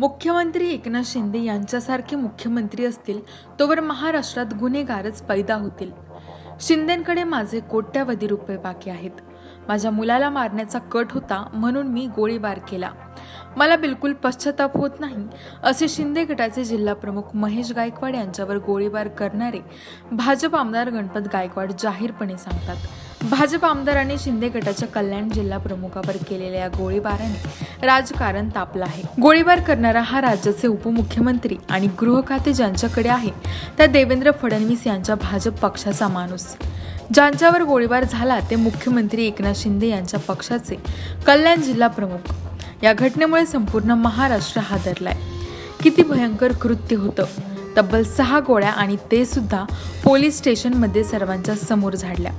मुख्यमंत्री एकनाथ शिंदे यांच्यासारखे मुख्यमंत्री असतील तोवर महाराष्ट्रात गुन्हेगारच पैदा होतील. शिंदेंकडे माझे कोट्यावधी रुपये बाकी आहेत. माझ्या मुलाला मारण्याचा कट होता म्हणून मी गोळीबार केला. मला बिलकुल पश्चाताप होत नाही असे शिंदे गटाचे जिल्हा प्रमुख महेश गायकवाड यांच्यावर गोळीबार करणारे भाजप आमदार गणपत गायकवाड जाहीरपणे सांगतात. भाजप आमदारांनी शिंदे गटाच्या कल्याण जिल्हा प्रमुखावर केलेल्या या गोळीबाराने राजकारण तापलं आहे. गोळीबार करणारा हा राज्याचे उपमुख्यमंत्री आणि गृह खाते ज्यांच्याकडे आहे त्या देवेंद्र फडणवीस यांच्या भाजप पक्षाचा माणूस. ज्यांच्यावर गोळीबार झाला ते मुख्यमंत्री एकनाथ शिंदे यांच्या पक्षाचे कल्याण जिल्हा प्रमुख. या घटनेमुळे संपूर्ण महाराष्ट्र हादरलाय. किती भयंकर कृत्य होतं. तब्बल सहा गोळ्या आणि ते सुद्धा पोलीस स्टेशनमध्ये सर्वांच्या समोर झाडल्या.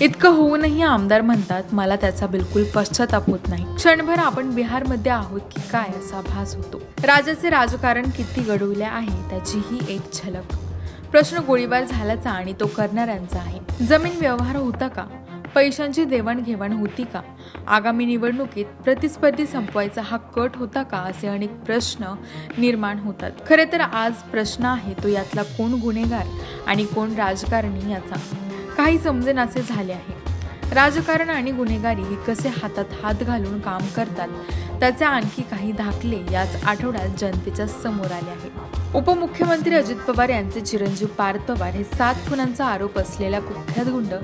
इतकं होऊनही आमदार म्हणतात मला त्याचा बिलकुल पश्चाताप होत नाही. क्षणभर आपण बिहारमध्ये आहोत की काय असा भास होतो. राजाचे राजकारण किती घडवले आहे त्याची ही एक झलक. प्रश्न गोळीबार झाल्याचा आणि तो करणाऱ्यांचा आहे. जमीन व्यवहार होता का? पैशांची देवाणघेवाण होती का? आगामी निवडणुकीत प्रतिस्पर्धी संपवायचा हा कट होता का? असे अनेक प्रश्न निर्माण होतात. खरे तर आज प्रश्न आहे तो यातला कोण गुन्हेगार आणि कोण राजकारणी याचा. काही समजेनासे झाले आहे. राजकारण आणि गुन्हेगारी हे कसे हातात हात घालून काम करतात त्याचे आणखी काही दाखले याच आठवड्यात जनतेच्या समोर आले आहे. उपमुख्यमंत्री अजित पवार यांचे चिरंजीव पार्थ पवार हे सात खुनांचा आरोप असलेला कुख्यात गुंड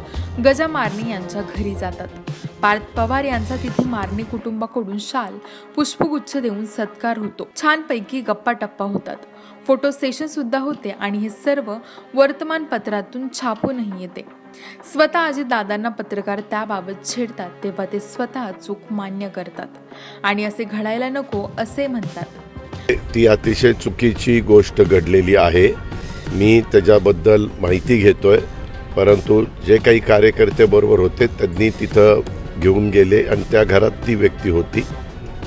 गजा मारणे यांच्या घरी जातात. पार्थ पवार यांचा तिथे मारणे कुटुंबाकडून शाल पुष्पगुच्छ देऊन सत्कार होतो. छानपैकी गप्पा टप्पा होतात. फोटो सेशन सुद्धा होते आणि हे सर्व वर्तमानपत्रातून छापूनही येते. स्वतः अजितदादांना पत्रकार त्याबाबत छेडतात तेव्हा ते स्वतः चूक मान्य करतात. आणि असे घडायला नको असे म्हणतात. ती अतिशय चुकीची गोष्ट घडलेली आहे. मी त्याच्याबद्दल माहिती घेतोय परंतु जे काही कार्यकर्ते बरोबर होते त्यांनी तिथं घेऊन गेले आणि त्या घरात ती व्यक्ती होती.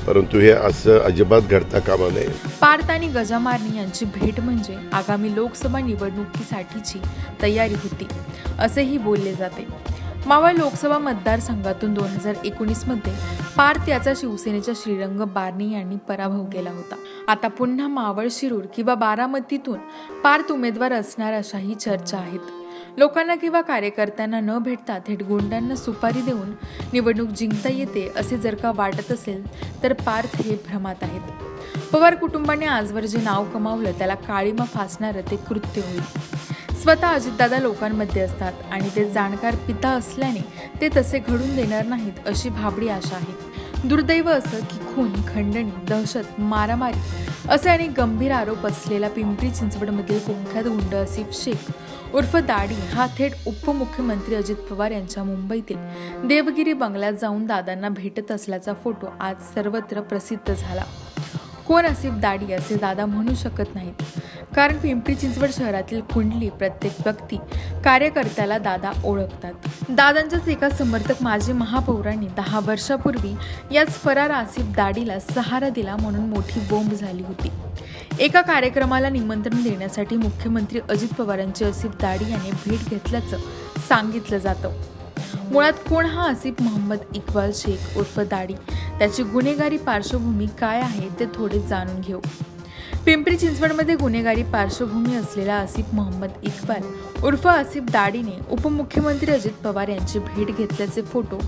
परंतु हे असं अजिबात घडता कामा नये. पार्थ आणि गजामारणी यांची भेट म्हणजे आगामी लोकसभा निवडणुकीसाठीची तयारी होती असेही बोलले जाते. मावळ लोकसभा मतदारसंघातून दोन हजार एकोणीसमध्ये पार्थ याचा शिवसेनेच्या श्रीरंग बारणे यांनी पराभव केला होता. आता पुन्हा मावळ शिरूर किंवा बारामतीतून पार्थ उमेदवार असणार अशाही चर्चा आहेत. लोकांना किंवा कार्यकर्त्यांना न भेटता थेट गुंडांना सुपारी देऊन निवडणूक जिंकता येते असे जर का वाटत असेल तर पार्थ हे भ्रमात आहेत. पवार कुटुंबाने आजवर जे नाव कमावलं त्याला काळीमा फासणारं ते कृत्य होईल. स्वतः अजितदादा लोकांमध्ये असतात आणि ते जाणकार पिता असल्याने ते तसे घडून देणार नाहीत अशी भाबडी आशा आहे. दुर्दैव असं की खून खंडणी दहशत मारामारी असे अनेक गंभीर आरोप असलेला पिंपरी चिंचवडमधील कुख्यात गुंड असिफ शेख उर्फ दाढी हा थेट उपमुख्यमंत्री अजित पवार यांच्या मुंबईतील देवगिरी बंगल्यात जाऊन दादांना भेटत असल्याचा फोटो आज सर्वत्र प्रसिद्ध झाला. कोण असिफ दाढी असे दादा म्हणू शकत नाहीत. कारण पिंपरी चिंचवड शहरातील कुंडली प्रत्येक व्यक्ती कार्यकर्त्याला दादा ओळखतात. दादांच्याच एका समर्थक माजी महापौरांनी दहा वर्षापूर्वी याच फरार आसिफ दाडीला सहारा दिला म्हणून मोठी बोंब झाली होती. एका कार्यक्रमाला निमंत्रण देण्यासाठी मुख्यमंत्री अजित पवारांची असिफ दाडी याने भेट घेतल्याचं सांगितलं जातं. मुळात कोण हा आसिफ मोहम्मद इक्बाल शेख उर्फ दाडी त्याची गुन्हेगारी पार्श्वभूमी काय आहे ते थोडे जाणून घेऊ. पिंपरी चिंचवडमध्ये गुन्हेगारी पार्श्वभूमी असलेला आसिफ मोहम्मद इक्बाल उर्फ आसिफ दाडीने उपमुख्यमंत्री अजित पवार यांची भेट घेतल्याचे फोटो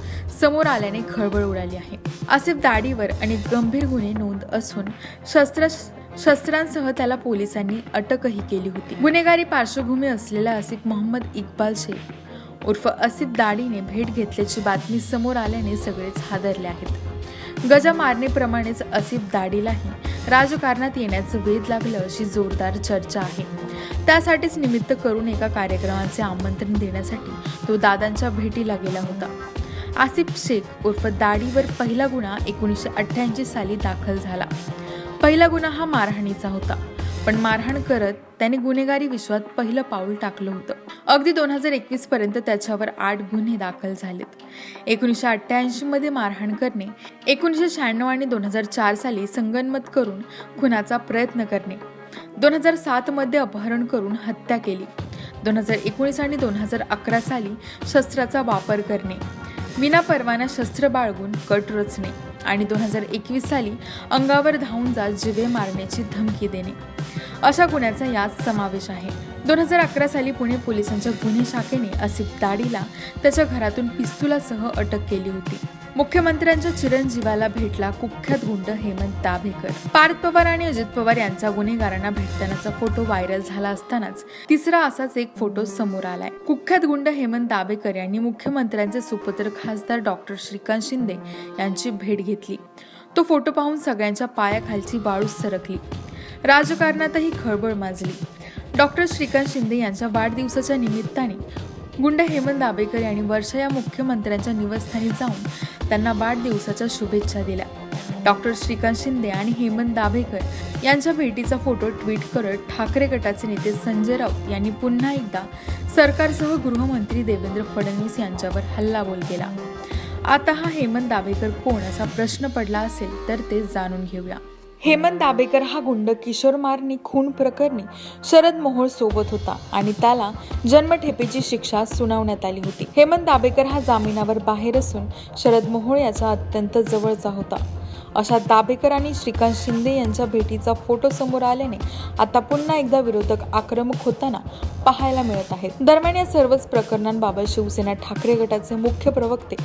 समोर आल्याने खळबळ उडाली आहे. आसिफ दाडीवर अनेक गंभीर गुन्हे नोंद असून शस्त्र शस्त्रांसह त्याला पोलिसांनी अटकही केली होती. गुन्हेगारी पार्श्वभूमी असलेला आसिफ मोहम्मद इक्बाल शेख उर्फ आसिफ दाडीने भेट घेतल्याची बातमी समोर आल्याने सगळेच हादरले आहेत. गजा मारणेप्रमाणेच आसिफ दाडीलाही राजकारणात येण्याचं वेध लागलं अशी जोरदार चर्चा आहे. त्यासाठीच निमित्त करून एका कार्यक्रमाचे आमंत्रण देण्यासाठी तो दादांच्या भेटीला गेला होता. आसिफ शेख उर्फ दाडीवर पहिला गुन्हा एकोणीसशे अठ्ठ्याऐंशी साली दाखल झाला. पहिला गुन्हा हा मारहाणीचा होता. पण मारहाण करत त्याने गुन्हेगारी विश्वात पहिलं पाऊल टाकलं होतं. अगदी दोन हजार एकवीस पर्यंत त्याच्यावर आठ गुन्हे दाखल झालेत. एकोणीसशे अठ्ठ्याऐंशी मध्ये मारहाण करणे एकोणीसशे शहाण्णव आणि दोन हजार चार साली संगनमत करून खुनाचा प्रयत्न करणे दोन हजार सात मध्ये अपहरण करून हत्या केली दोन हजार एकोणीस आणि दोन हजार अकरा साली शस्त्राचा वापर करणे विना परवाना शस्त्र बाळगून कट रचणे. आणि दोन हजार एकवीस साली अंगावर धावून जात जिवे मारण्याची धमकी देणे. अशा गुन्ह्याचा यात समावेश आहे. दोन हजार अकरा साली पुणे पोलिसांच्या गुन्हे शाखेने असिफ दाडीला त्याच्या घरातून पिस्तुलासह अटक केली होती. मुख्यमंत्र्यांच्या चिरंजीवाला भेटला कुख्यात गुंड हेमंत दाभेकर. पार्थ पवार आणि अजित पवार यांचा गुन्हेगारांना भेटतानाचा फोटो व्हायरल झाला असतानाच तिसरा असाच एक फोटो समोर आलाय. कुख्यात गुंड हेमंत दाभेकर यांनी मुख्यमंत्र्यांचे सुपुत्र खासदार डॉक्टर श्रीकांत शिंदे यांची भेट घेतली. तो फोटो पाहून सगळ्यांच्या पायाखालची वाळूच सरकली. राजकारणातही खळबळ माजली. डॉक्टर श्रीकांत शिंदे यांच्या वाढदिवसाच्या निमित्ताने गुंड हेमंत दाबेकर यांनी वर्षा या मुख्यमंत्र्यांच्या निवासस्थानी जाऊन त्यांना वाढदिवसाच्या शुभेच्छा दिल्या. डॉक्टर श्रीकांत शिंदे आणि हेमंत दाभेकर यांच्या भेटीचा फोटो ट्विट करत ठाकरे गटाचे नेते संजय राऊत यांनी पुन्हा एकदा सरकारसह गृहमंत्री देवेंद्र फडणवीस यांच्यावर हल्लाबोल केला. आता हा हेमंत दाभेकर कोण असा प्रश्न पडला असेल तर ते जाणून घेऊया. हेमंत दाबेकर हा गुंड किशोर मारणी खून प्रकरणी शरद मोहोळ सोबत होता आणि त्याला जन्मठेपेची शिक्षा सुनावण्यात आली होती. हेमंत दाबेकर हा जामिनावर बाहेर असून शरद मोहोळ याचा अत्यंत जवळचा होता. अशा दाबेकर आणि श्रीकांत शिंदे यांच्या भेटीचा फोटो समोर आल्याने आता पुन्हा एकदा विरोधक आक्रमक होताना पाहायला मिळत आहेत. दरम्यान या सर्वच प्रकरणांबाबत शिवसेना ठाकरे गटाचे मुख्य प्रवक्ते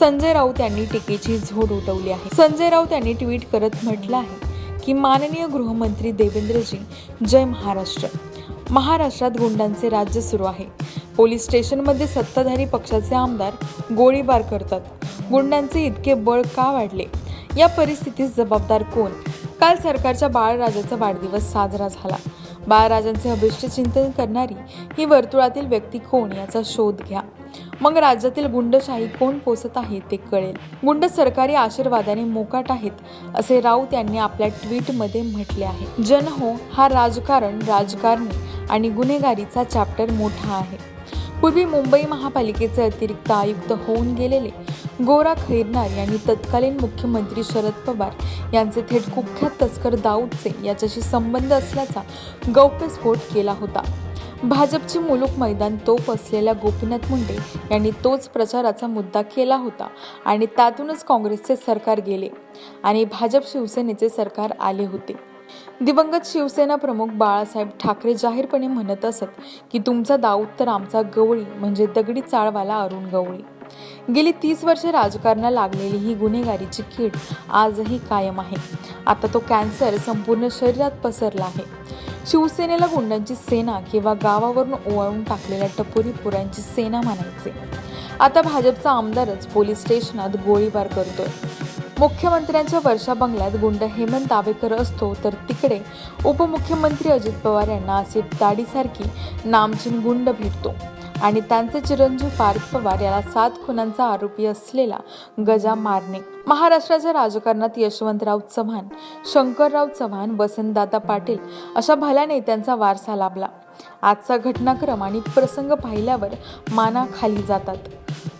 संजय राऊत यांनी टीकेची झोड उठवली आहे. संजय राऊत यांनी ट्विट करत म्हटलं आहे की माननीय गृहमंत्री देवेंद्रजी जय महाराष्ट्र. महाराष्ट्रात गुंडांचे राज्य सुरू आहे. पोलीस स्टेशनमध्ये सत्ताधारी पक्षाचे आमदार गोळीबार करतात. गुंडांचे इतके बळ का वाढले? या परिस्थितीस जबाबदार कोण? काल सरकारच्या बाळराजाचा वाढदिवस साजरा झाला. बाळराजांचे अभिष्ट चिंतन करणारी ही वर्तुळातील व्यक्ती कोण याचा शोध घ्या. मग राज्यातील गुंडशाही कोण पोसत आहे ते कळेल. गुंड सरकारी आशीर्वादाने मोकाट आहेत असे राऊत यांनी आपल्या ट्विटमध्ये म्हटले आहे. जन हो हा राजकारण राजकारणी आणि गुन्हेगारीचा चॅप्टर मोठा आहे. पूर्वी मुंबई महापालिकेचे अतिरिक्त आयुक्त होऊन गेलेले गोरा खैरनार यांनी तत्कालीन मुख्यमंत्री शरद पवार यांचे थेट कुख्यात तस्कर दाऊदचे याच्याशी संबंध असल्याचा गौप्यस्फोट केला होता. भाजपची मुलूक मैदान तोफ असलेल्या गोपीनाथ मुंडे यांनी तोच प्रचाराचा मुद्दा केला होता आणि त्यातूनच काँग्रेसचे सरकार गेले आणि भाजप शिवसेनेचे सरकार आले होते. दिवंगत शिवसेना प्रमुख बाळासाहेब ठाकरे जाहीरपणे म्हणत असत की तुमचा दाऊद तर आमचा गवळी म्हणजे दगडी चाळवाला अरुण गवळी. गेली तीस वर्षे राजकारणाला लागलेली ही गुन्हेगारीची कीड आजही कायम आहे. आता तो कॅन्सर संपूर्ण शरीरात पसरला आहे. शिवसेनेला गुंडांची सेना किंवा गावावरून ओवाळून टाकलेल्या टपोरी पुरांची सेना म्हणायचे. आता भाजपचा आमदारच पोलीस स्टेशनात गोळीबार करतोय. मुख्यमंत्र्यांच्या वर्षा बंगल्यात गुंड हेमंत दाभेकर असतो तर तिकडे उपमुख्यमंत्री अजित पवार यांना असे दाढीसारखी नामचीन गुंड भेटतो. आणि त्यांचे चिरंजीव पारिक पवार याला सात खुनांचा आरोपी असलेला गजा मारणे. महाराष्ट्राच्या राजकारणात यशवंतराव चव्हाण शंकरराव चव्हाण वसंतदादा पाटील अशा भल्या नेत्यांचा वारसा लाभला. आजचा घटनाक्रम आणि प्रसंग पाहिल्यावर माना खाली जातात.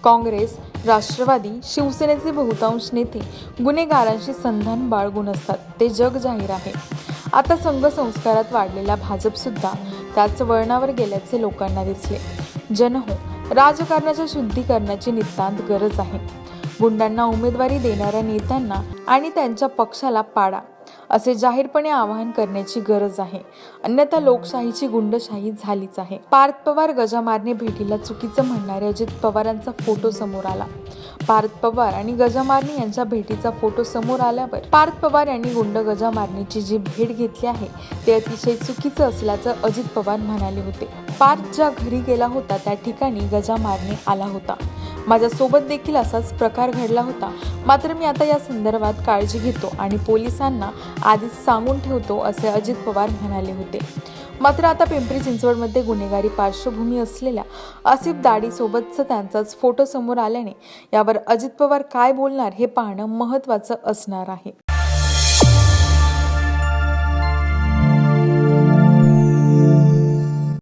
काँग्रेस राष्ट्रवादी शिवसेनेचे बहुतांश नेते गुन्हेगारांशी संधान बाळगून असतात. ते जग जाहीर आहे. आता संघ संस्कारात वाढलेला भाजपसुद्धा त्याच वळणावर गेल्याचे लोकांना दिसले. जनहो राजकारणाच्या शुद्धीकरणाची नितांत गरज आहे. गुंडांना उमेदवारी देणाऱ्या नेत्यांना आणि त्यांच्या पक्षाला पाडा असे जाहीरपणे आवाहन करण्याची गरज आहे. अन्यथा लोकशाहीची गुंडशाही झालीच आहे. पार्थ पवार गजामारने भेटीला चुकीचं म्हणणारे अजित पवारांचा फोटो समोर आला. पार्थ पवार आणि गजा मारणे यांच्या भेटीचा फोटो समोर आल्यावर पार्थ पवार यांनी गुंड गजा जी भेट घेतली आहे ते अतिशय चुकीचं असल्याचं अजित पवार म्हणाले होते. पार्थ ज्या घरी गेला होता त्या ठिकाणी गजामारणी आला होता. माझ्यासोबत देखील असाच प्रकार घडला होता. मात्र मी आता या संदर्भात काळजी घेतो आणि पोलिसांना आधीच सांगून ठेवतो असे अजित पवार म्हणाले होते. मात्र आता पिंपरी चिंचवडमध्ये गुन्हेगारी पार्श्वभूमी असलेल्या आसिफ दाढीसोबतचा त्यांचाच फोटो समोर आल्याने यावर अजित पवार काय बोलणार हे पाहणं महत्त्वाचं असणार आहे.